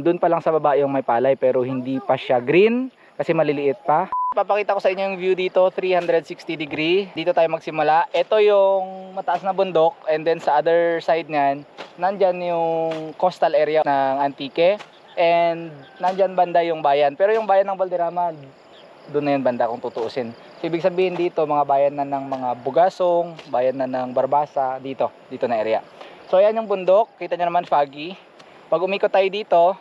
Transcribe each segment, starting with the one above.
Doon pa lang sa baba yung may palay pero hindi pa siya green kasi maliliit pa. Papakita ko sa inyo yung view dito, 360 degree. Dito tayo magsimula. Ito yung mataas na bundok and then sa other side niyan, nandyan yung coastal area ng Antique and nandyan banda yung bayan. Pero yung bayan ng Valderrama, doon na yun banda kung tutuusin. So, ibig sabihin dito, mga bayan na ng mga Bugasong, bayan na ng Barbasa, dito, dito na area. So ayan yung bundok, kita nyo naman foggy. Pag umikot tayo dito,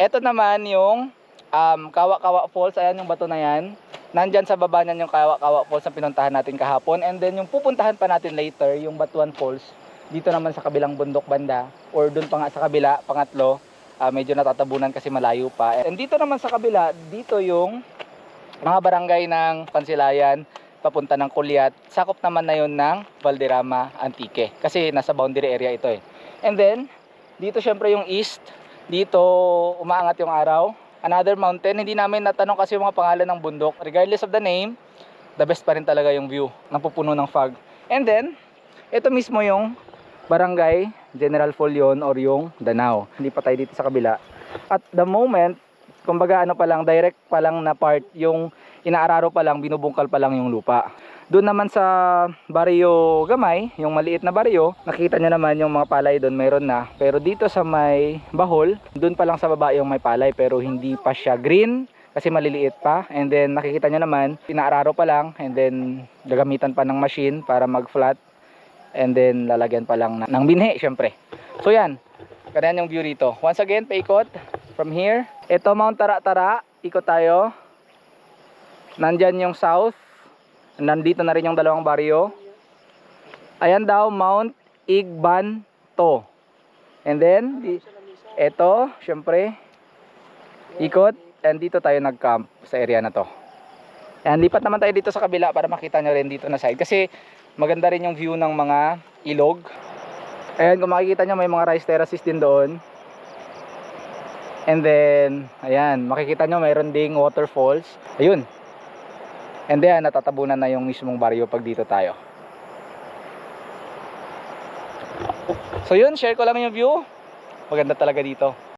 eto naman yung um, Kawa-Kawa Falls, ayan yung bato na yan. Nandyan sa baba niyan yung Kawa-Kawa Falls na pinuntahan natin kahapon. And then yung pupuntahan pa natin later, yung Batuan Falls, dito naman sa kabilang bundok banda, or dun pa nga sa kabila, pangatlo, ah, medyo natatabunan kasi malayo pa. And dito naman sa kabila, dito yung mga barangay ng Pansilayan, papunta ng Kulyat. Sakop naman na yun ng Valderrama Antique. Kasi nasa boundary area ito eh. And then, dito syempre yung east. Dito umaangat yung araw. Another mountain. Hindi namin natanong kasi yung mga pangalan ng bundok. Regardless of the name, the best pa rin talaga yung view. Napupuno ng fog. And then, ito mismo yung barangay General Folion or yung Danao. Hindi pa tayo dito sa kabila. At the moment, kumbaga ano pa lang, direct pa lang na part, yung inaararo pa lang, binubungkal pa lang yung lupa. Doon naman sa baryo Gamay, yung maliit na baryo, nakita nyo naman yung mga palay doon mayroon na. Pero dito sa may Bahol, doon pa lang sa baba yung may palay pero hindi pa siya green kasi maliliit pa. And then nakikita nyo naman, inaararo pa lang and then gagamitan pa ng machine para mag-flat. And then lalagyan pa lang ng binhe syempre. So yan, ganyan yung view rito. Once again, paikot from here. Ito Mount Tara-Tara, ikot tayo. Nandyan yung south. Nandito na rin yung dalawang baryo. Ayan daw, Mount Igbanto. And then, di- eto, syempre, ikot. And dito tayo nag-camp sa area na to. Ayan, lipat naman tayo dito sa kabila para makita nyo rin dito na side. Kasi maganda rin yung view ng mga ilog. Ayan, kung makikita nyo may mga rice terraces din doon. And then, ayan, makikita nyo mayroon ding waterfalls. Ayun. And then, natatabunan na yung mismong baryo pag dito tayo. So yun, share ko lang yung view. Maganda talaga dito.